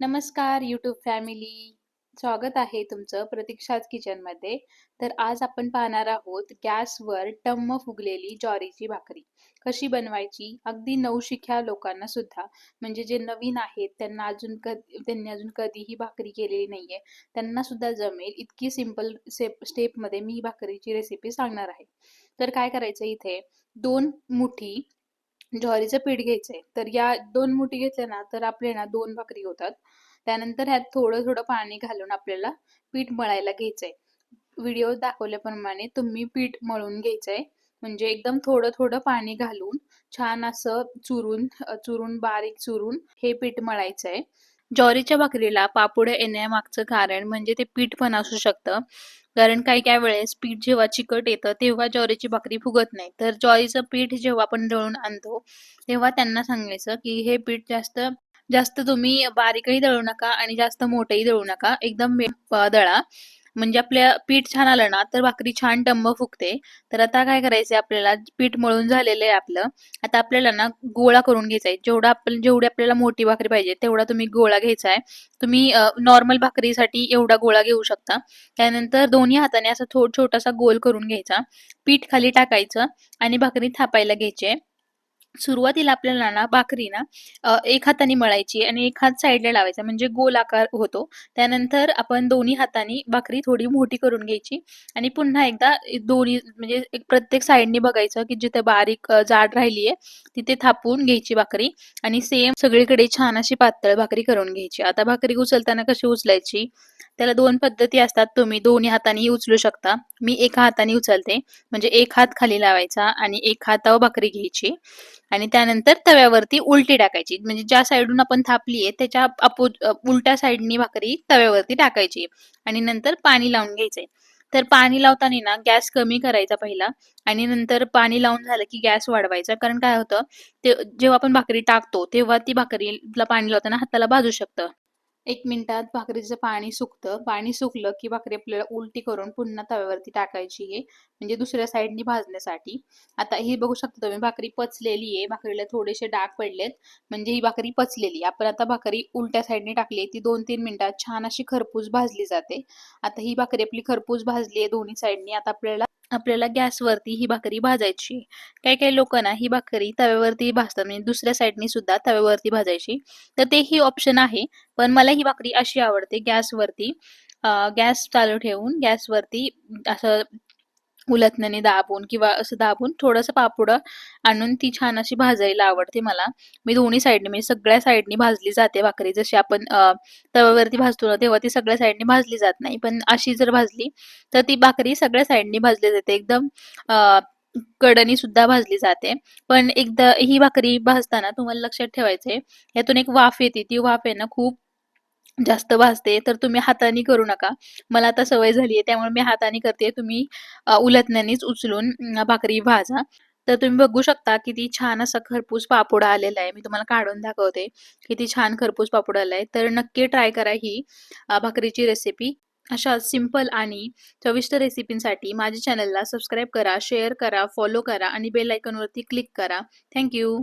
नमस्कार YouTube family. स्वागत आहे तुमचं प्रतीक्षाच किचनमध्ये. तर आज आपण पाहणार आहोत गॅसवर टम्म फुगलेली ज्वारीची भाकरी. कशी बनवायची? अगदी नवशिख्या लोकांना सुद्धा म्हणजे जे नवीन आहेत त्यांना अजून कधी त्यांनी अजून कधीही भाकरी केलेली नाहीये, त्यांना सुद्धा जमेल इतकी सिंपल सेप स्टेपमध्ये मी ही भाकरीची रेसिपी सांगणार आहे. तर काय करायचं इथे दोन मुठी ज्वारीचं पीठ घ्यायचंय. तर या दोन मुठी घेतल्या ना, तर आपले ना दोन भाकरी होतात. त्यानंतर ह्यात थोडं-थोडं पाणी घालून आपल्याला पीठ मळायला घ्यायचंय. व्हिडिओ दाखवल्याप्रमाणे तुम्ही पीठ मळून घ्यायचंय. म्हणजे एकदम थोडं-थोडं पाणी घालून छान असं चुरून चुरून बारीक चुरून हे पीठ मळायचंय. ज्वारीच्या भाकरीला पापुड येण्यामागचं कारण म्हणजे ते पीठ पण असू शकतं. कारण काही-काही वेळेस पीठ जेव्हा चिकट येतं, तेव्हा ज्वारीची भाकरी फुगत नाही. तर ज्वारीचं पीठ जेव्हा आपण दळून आणतो, तेव्हा त्यांना सांगायचं, की हे पीठ जास्त जास्त तुम्ही बारीकही दळू नका आणि जास्त मोठंही दळू नका. एकदम दळा. म्हणजे आपल्या पीठ छान आलं ना, तर भाकरी छान डंब फुगते. तर आता काय करायचंय आपल्याला, पीठ मळून झालेलं आहे आपलं. आता आपल्याला ना गोळा करून घ्यायचा आहे. जेवढा आपण जेवढी आपल्याला मोठी भाकरी पाहिजे, तेवढा तुम्ही गोळा घ्यायचा आहे. तुम्ही नॉर्मल भाकरीसाठी एवढा गोळा घेऊ शकता. त्यानंतर दोन्ही हाताने असा थोड छोटासा गोल करून घ्यायचा. पीठ खाली टाकायचं आणि भाकरी थापायला घ्यायची आहे. सुरुवातीला आपल्याला ना भाकरी ना एक हाताने मळायची आणि एक हात साईडला लावायचा म्हणजे गोल आकार होतो. त्यानंतर आपण दोन्ही हातांनी भाकरी थोडी मोठी करून घ्यायची आणि पुन्हा एकदा दोन्ही म्हणजे एक प्रत्येक साईडने बघायचं की जिथे बारीक जाड राहिली आहे, तिथे थापून घ्यायची भाकरी आणि सेम सगळीकडे छान अशी पातळ भाकरी करून घ्यायची. आता भाकरी उचलताना कशी उचलायची? त्याला दोन पद्धती असतात. तुम्ही दोन्ही हातांनीही उचलू शकता. मी एका हाताने उचलते. म्हणजे एक हात खाली लावायचा आणि एक हातावर भाकरी घ्यायची आणि त्यानंतर तव्यावरती उलटी टाकायची. म्हणजे ज्या साईडून आपण थापली आहे त्याच्या अपो उलट्या साइडनी भाकरी तव्यावरती टाकायची आणि नंतर पाणी लावून घ्यायचंय. तर पाणी लावताना ना गॅस कमी करायचा पहिला आणि नंतर पाणी लावून झालं की गॅस वाढवायचा. कारण काय होतं, ते जेव्हा आपण भाकरी टाकतो, तेव्हा ती भाकरीला पाणी लावताना हाताला भाजू शकतं. एक मिनिटात भाकरीचं पाणी सुकतं. पाणी सुकलं की भाकरी आपल्याला उलटी करून पुन्हा तव्यावरती टाकायची आहे. म्हणजे दुसऱ्या साइडनी भाजण्यासाठी. आता ही बघू शकता तुम्ही भाकरी पचलेली आहे. भाकरीला थोडेसे डाग पडलेत. म्हणजे ही भाकरी पचलेली आपण आता भाकरी उलट्या साईडने टाकली ती 2-3 मिनिटात छान अशी खरपूस भाजली जाते. आता ही भाकरी आपली खरपूस भाजली आहे दोन्ही साईडनी आता आपल्याला आपल्याला गॅसवरती ही भाकरी भाजायची. काही-काही लोकांना ही भाकरी तव्यावरती भाजतात. म्हणजे दुसऱ्या साईडनी सुद्धा तव्यावरती भाजायची. तर तेही ऑप्शन आहे. पण मला ही भाकरी अशी आवडते गॅसवरती गॅस चालू ठेवून गॅसवरती असं उलथण्याने दाबून किंवा असं दाबून थोडंसं पापुडं आणून ती छान अशी भाजायला आवडते मला. मी दोन्ही साईडने म्हणजे सगळ्या साईडनी भाजली जाते भाकरी. जशी आपण तव्यावरती भाजतो ना, तेव्हा ती सगळ्या साईडनी भाजली जात नाही. पण अशी जर भाजली, तर ती भाकरी सगळ्या साईडनी भाजली जाते. एकदम कडणी सुद्धा भाजली जाते. पण एकदा ही भाकरी भाजताना तुम्हाला लक्षात ठेवायचंय, यातून एक वाफ येते. ती वाफ आहे ना खूप जास्त भाजते. तर तुम्ही हाताने करू नका. मला आता सवय झाली आहे, त्यामुळे मी हाताने करते. तुम्ही उलटण्यानेच उचलून भाकरी भाजा. तर तुम्ही बघू शकता किती छान असा खरपूस पापुडा आलेला आहे. मी तुम्हाला काढून दाखवते. किती छान खरपूस पापुडा आलाय. तर नक्की ट्राय करा ही भाकरीची रेसिपी. अशा सिंपल आणि चविष्ट रेसिपींसाठी माझ्या चॅनलला सबस्क्राईब करा, शेअर करा, फॉलो करा आणि बेल आयकॉनवरती क्लिक करा. Thank you